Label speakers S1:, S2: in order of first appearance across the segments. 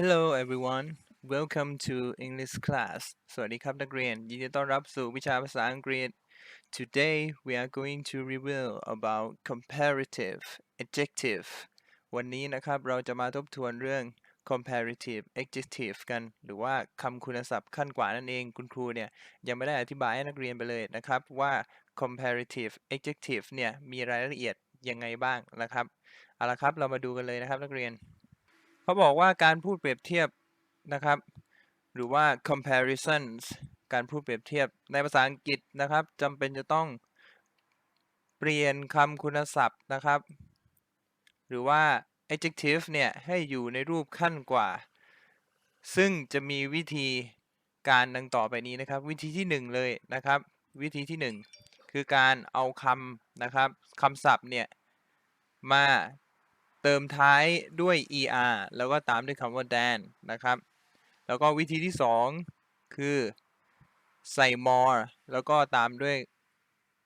S1: Hello everyone welcome to English class สวัสดีครับนักเรียน ยินดีต้อนรับสู่วิชาภาษาอังกฤษ Today we are going to review about comparative adjective วันนี้นะครับเราจะมาทบทวนเรื่อง comparative adjective กัน หรือว่าคำคุณศัพท์ขั้นกว่านั่นเอง คุณครูเนี่ย ยังไม่ได้อธิบายให้นักเรียนไปเลยนะครับ ว่า comparative adjective เนี่ย มีรายละเอียดยังไงบ้างนะครับ เอาละครับเรามาดูกันเลยนะครับนักเรียน เขาบอกว่าการพูดเปรียบเทียบนะครับ หรือว่า comparisons การพูดเปรียบเทียบในภาษาอังกฤษนะครับจำเป็นจะต้องเปลี่ยนคำคุณศัพท์นะครับ หรือว่า adjective เนี่ย ให้อยู่ในรูปขั้นกว่า ซึ่งจะมีวิธีการดังต่อไปนี้นะครับ วิธีที่หนึ่งเลยนะครับ วิธีที่หนึ่งคือการเอาคำนะครับคำศัพท์เนี่ย มา เติมท้ายด้วย er แล้วก็ตามด้วยคำว่า than นะครับ แล้วก็วิธีที่สองคือใส่ more แล้วก็ตามด้วย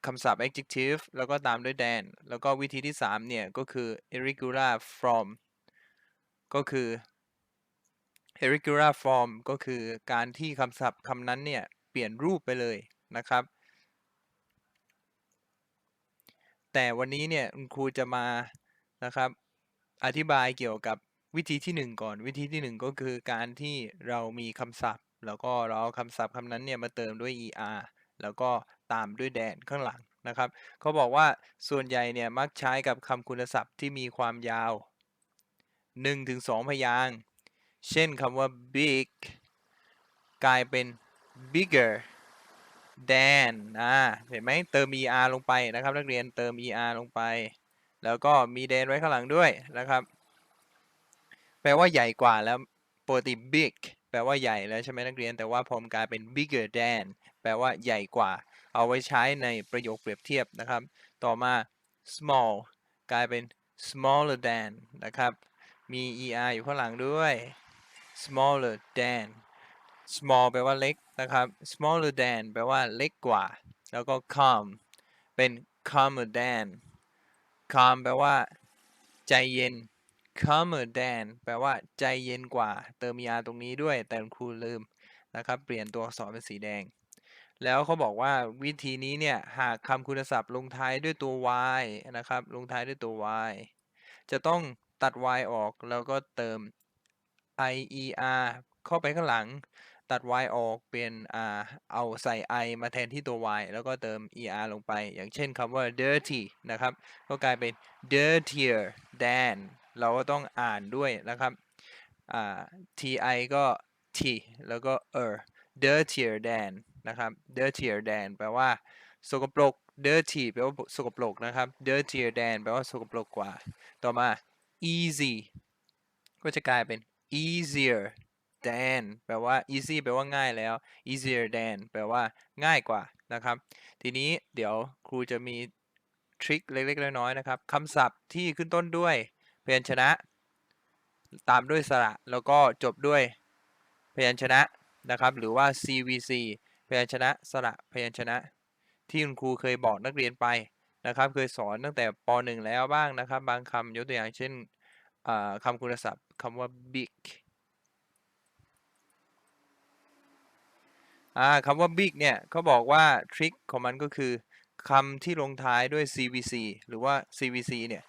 S1: คำศัพท์ adjective แล้วก็ตามด้วย than แล้วก็วิธีที่สามเนี่ย ก็คือ irregular form ก็คือ irregular form ก็คือการที่คำศัพท์คำนั้นเนี่ย เปลี่ยนรูปไปเลยนะครับ แต่วันนี้เนี่ย คุณครูจะมานะครับ อธิบายเกี่ยวกับวิธีที่หนึ่งก่อน วิธีที่หนึ่งก็คือการที่เรามีคำศัพท์ แล้วก็เราเอาคำศัพท์คำนั้นเนี่ยมาเติมด้วย er แล้วก็ตามด้วย than ข้างหลังนะครับเขาบอกว่าส่วนใหญ่เนี่ยมักใช้กับคำคุณศัพท์ที่มีความยาว 1-2 พยางค์เช่นคำว่า big กลายเป็น bigger than อ่าเห็นไหมเติม er ลงไปนะครับ นักเรียนเติม er ลงไป แล้วก็มี than ไว้ข้างหลังด้วยนะครับ แปลว่าใหญ่กว่าแล้วปกติ big แปลว่าใหญ่แล้วใช่ไหมนักเรียน แต่ว่าพอมกลายเป็น bigger than แปลว่าใหญ่กว่า เอาไว้ใช้ในประโยคเปรียบเทียบนะครับ ต่อมา small กลายเป็น smaller than นะครับ มี er อยู่ข้างหลังด้วย smaller than small แปลว่าเล็กนะครับ smaller than แปลว่าเล็กกว่า แล้วก็ calm เป็น calmer than calm แปลว่า ใจเย็น calmer than แปลว่า ใจเย็นกว่า เติม er ตรงนี้ด้วย แต่ครูลืมนะครับ เปลี่ยนตัวอักษรเป็นสีแดง แล้วเขาบอกว่าวิธีนี้เนี่ย หากคำคุณศัพท์ลงท้ายด้วยตัว y นะครับ ลงท้ายด้วยตัว y จะต้องตัด y ออกแล้วก็เติม ier เข้าไปข้างหลัง ตัด y ออกเป็นอ่าเอาใส่ i มาแทนที่ตัว y แล้วก็เติม er ลงไป อย่างเช่นคำว่า dirty นะครับ ก็กลายเป็น dirtier than เราก็ต้องอ่านด้วยนะครับอ่า ti ก็ t แล้วก็ er dirtier than นะครับ dirtier than แปลว่าสกปรก dirty แปลว่าสกปรกนะครับ dirtier than แปลว่าสกปรกกว่า ต่อมา easy ก็จะกลายเป็น easier than แปลว่า easy แปลว่าง่ายแล้ว easier than แปลว่าง่ายกว่านะครับ ทีนี้เดี๋ยวครูจะมีทริคเล็ก ๆ น้อยๆนะครับคำศัพท์ที่ขึ้นต้นด้วยพยัญชนะ ตามด้วยสระ แล้วก็จบด้วยพยัญชนะนะครับ หรือว่า CVC พยัญชนะสระพยัญชนะ ที่คุณครูเคยบอกนักเรียนไปนะครับ เคยสอนตั้งแต่ป .1 แล้วบ้างนะครับ บางคำยกตัวอย่างเช่นคำคุณศัพท์คำว่า big คำว่า big เนี่ยเขาบอกว่าทริคของมันก็คือคำที่ลงท้ายด้วย CVC หรือว่า CVC เนี่ย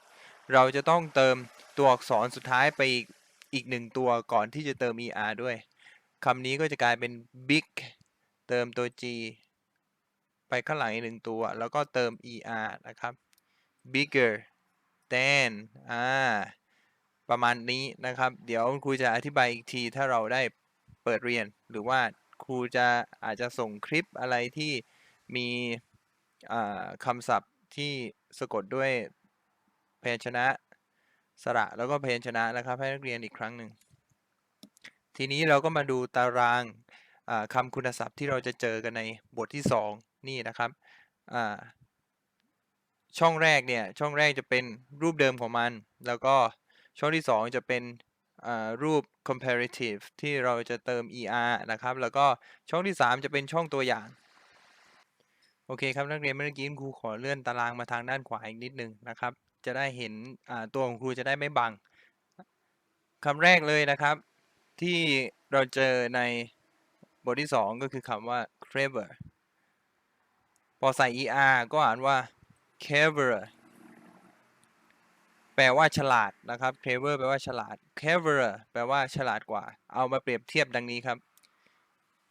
S1: เราจะต้องเติมตัวอักษรสุดท้ายไปอีกอีกหนึ่งตัวก่อนที่จะเติม er ด้วยคำนี้ก็จะกลายเป็น big เติมตัว g ไปข้างหลังอีกหนึ่งตัว แล้วก็เติม er นะครับ bigger than อ่าประมาณนี้นะครับ เดี๋ยวครูจะอธิบายอีกทีถ้าเราได้เปิดเรียนหรือว่า ครูจะอาจจะส่งคลิปอะไรที่มีคำศัพท์ที่สะกดด้วยพยัญชนะสระแล้วก็พยัญชนะนะครับ ให้นักเรียนอีกครั้งหนึ่ง ทีนี้เราก็มาดูตารางคำคุณศัพท์ที่เราจะเจอกันในบทที่ 2 นี่นะครับช่องแรกเนี่ยช่องแรกจะเป็นรูปเดิมของมัน แล้วก็ช่องที่ 2 จะเป็น รูป comparative ที่เราจะเติม er นะครับ แล้วก็ช่องที่ 3 จะเป็นช่องตัวอย่าง โอเคครับนักเรียนเมื่อกี้ครูขอเลื่อนตารางมาทางด้านขวาอีกนิดนึงนะครับ จะได้เห็นตัวของครูจะได้ไม่บังคำแรกเลยนะครับ ที่เราเจอในบทที่สองก็คือคำว่า clever พอใส่ er ก็อ่านว่า clever แปลว่าฉลาดนะครับ clever แปลว่าฉลาด clever แปลว่าฉลาดกว่า เอามาเปรียบเทียบดังนี้ครับ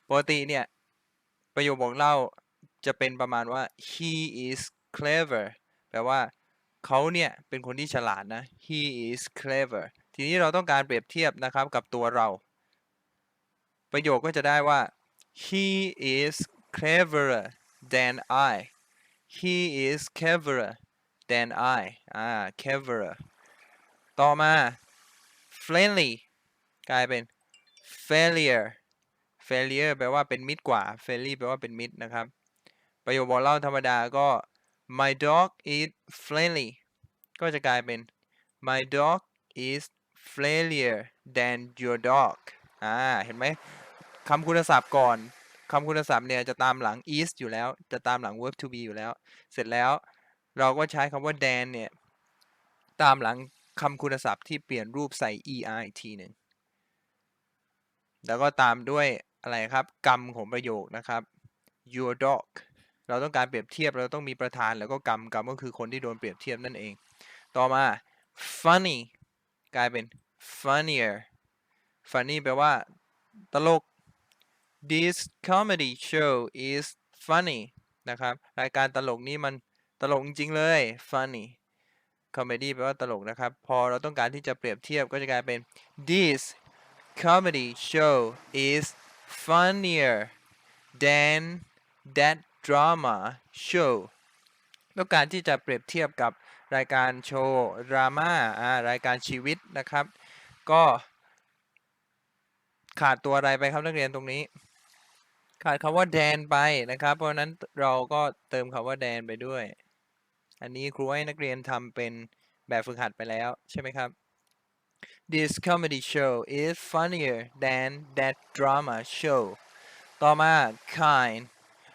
S1: ปกติเนี่ย ประโยคบอกเล่าจะเป็นประมาณว่า he is clever แปลว่าเขาเนี่ยเป็นคนที่ฉลาดนะ he is clever ทีนี้เราต้องการเปรียบเทียบนะครับกับตัวเรา ประโยคก็จะได้ว่า he is cleverer than I he is cleverer than I อ่า cleverer ต่อมา friendly กลายเป็น failure failure แปลว่าเป็นมิตรกว่า friendly แปลว่าเป็นมิตรนะครับ ประโยคบอกเล่าธรรมดาก็ my dog is friendly ก็จะกลายเป็น my dog is friendlier than your dog อ่า เห็นไหมคำคุณศัพท์ก่อนคำคุณศัพท์เนี่ยจะตามหลัง is อยู่แล้ว จะตามหลัง verb to be อยู่แล้ว เสร็จแล้ว เราก็ใช้คำว่า than เนี่ย ตามหลังคำคุณศัพท์ที่เปลี่ยนรูปใส่ er อีกทีหนึ่ง แล้วก็ตามด้วยอะไรครับ กรรมของประโยคนะครับ your dog เราต้องการเปรียบเทียบเราต้องมีประธานแล้วก็กรรมกรรมก็คือคนที่โดนเปรียบเทียบนั่นเอง ต่อมา funny กลายเป็น funnier funny แปลว่า ตลก this comedy show is funny นะครับ รายการตลกนี้มัน ตลกจริงๆเลย funny comedy แปลว่าตลกนะครับ พอเราต้องการที่จะเปรียบเทียบก็จะกลายเป็น this comedy show is funnier than that drama show ต้องการที่จะเปรียบเทียบกับรายการโชว์ดราม่าอ่ารายการชีวิตนะครับ ก็ขาดตัวอะไรไปครับนักเรียนตรงนี้ ขาดคำว่าแดนไปนะครับ เพราะฉะนั้นเราก็เติมคำว่าแดนไปด้วย อันนี้ครูให้นักเรียนทำเป็นแบบฝึกหัดไปแล้วใช่ไหมครับ This comedy show is funnier than that drama show ต่อมา kind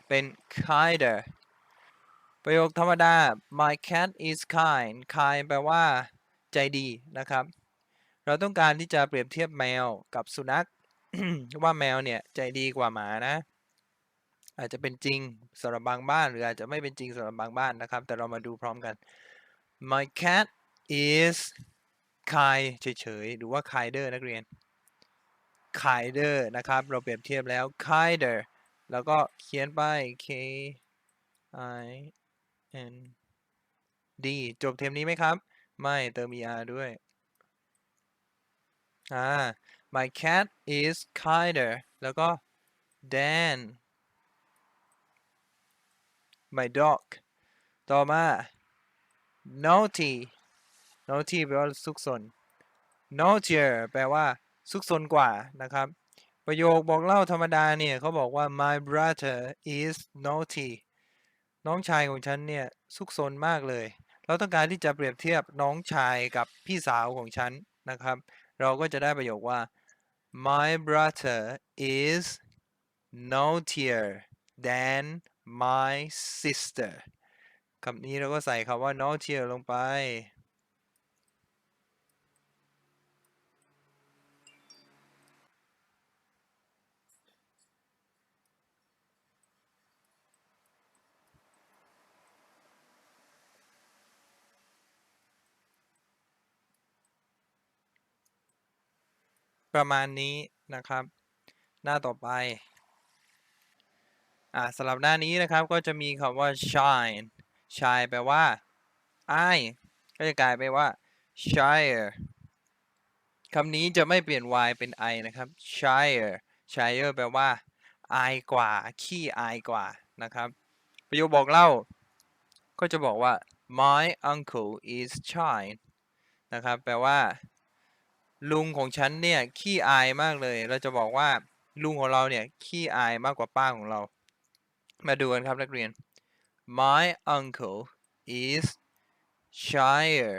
S1: เป็น kinder ประโยคธรรมดา my cat is kind kind แปลว่า ใจดีนะครับ เราต้องการที่จะเปรียบเทียบแมวกับสุนัข ว่าแมวเนี่ย ใจดีกว่าหมานะ อาจจะเป็นจริงสำหรับบางบ้าน หรืออาจจะไม่เป็นจริงสำหรับบางบ้านนะครับ แต่เรามาดูพร้อมกัน my cat is kind เฉยๆหรือว่า kinder นักเรียน kinder นะครับ เราเปรียบเทียบแล้ว kinder แล้วก็เขียนไป k i n d จบเทมนี้ไหมครับ ไม่เติม er ด้วยอ่า my cat is kinder แล้วก็ than my dog ต่อมา naughty naughty แปลว่าซุกซน naughtier แปลว่าซุกซนกว่านะครับ ประโยคบอกเล่าธรรมดาเนี่ยเขาบอกว่า my brother is naughty น้องชายของฉันเนี่ยซุกซนมากเลย เราต้องการที่จะเปรียบเทียบน้องชายกับพี่สาวของฉันนะครับ เราก็จะได้ประโยคว่า my brother is naughtier than my sister คำนี้เราก็ใส่คำว่า naughtier ลงไป ประมาณนี้นะครับ หน้าต่อไป อ่าสำหรับหน้านี้นะครับก็จะมีคำว่า shine shine แปลว่า i ก็จะกลายไปนว่า shire คำนี้จะไม่เปลี่ยน y เป็น i นะครับ shire shire แปลว่า i กว่า ขี้อายกว่านะครับ ประโยคบอกเล่า ก็จะบอกว่า my uncle is shy นะครับ แปลว่า ลุงของฉันเนี่ย ขี้อายมากเลย เราจะบอกว่า ลุงของเราเนี่ย ขี้อายมากกว่าป้าของเรา มาดูกันครับนักเรียน my uncle is shyer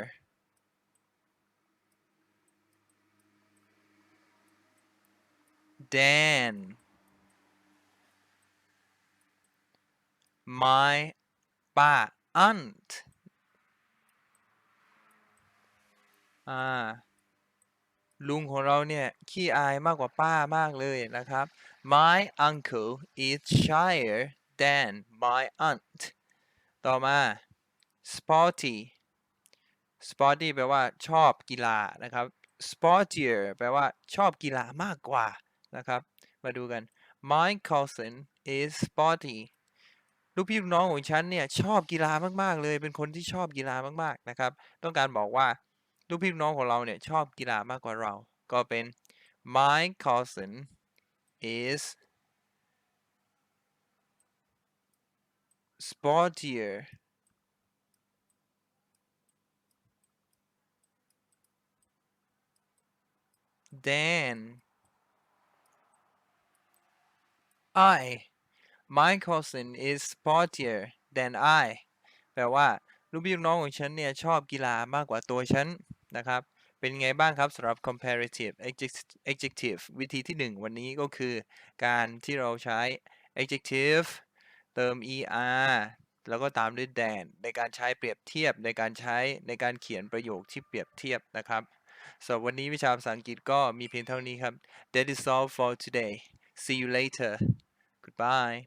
S1: than my ป้า aunt อ่าลุงของเราเนี่ย ขี้อายมากกว่าป้ามากเลยนะครับ My uncle is shyer than my aunt ต่อมา sporty sporty แปลว่าชอบกีฬานะครับ sportier แปลว่าชอบกีฬามากกว่านะครับ มาดูกัน my cousin is sporty ลูกพี่ลูกน้องของฉันเนี่ยชอบกีฬามากๆ เลย เป็นคนที่ชอบกีฬามากๆนะครับ ต้องการบอกว่าลูกพี่ลูกน้องของเราเนี่ยชอบกีฬามากกว่าเรา ก็เป็น my cousin is sportier than I my cousin is sportier than I แปลว่าลูกพี่ลูกน้องของฉันเนี่ยชอบกีฬามากกว่าตัวฉันนะครับ เป็นไงบ้างครับสำหรับ comparative adject- adjective วิธีที่ 1 วันนี้ก็คือการที่เราใช้ adjective เติม er แล้วก็ตามด้วย than ในการใช้เปรียบเทียบในการใช้ในการเขียนประโยคที่เปรียบเทียบนะครับสำหรับวันนี้วิชาภาษาอังกฤษก็มีเพียงเท่านี้ครับ That is all for today see you later goodbye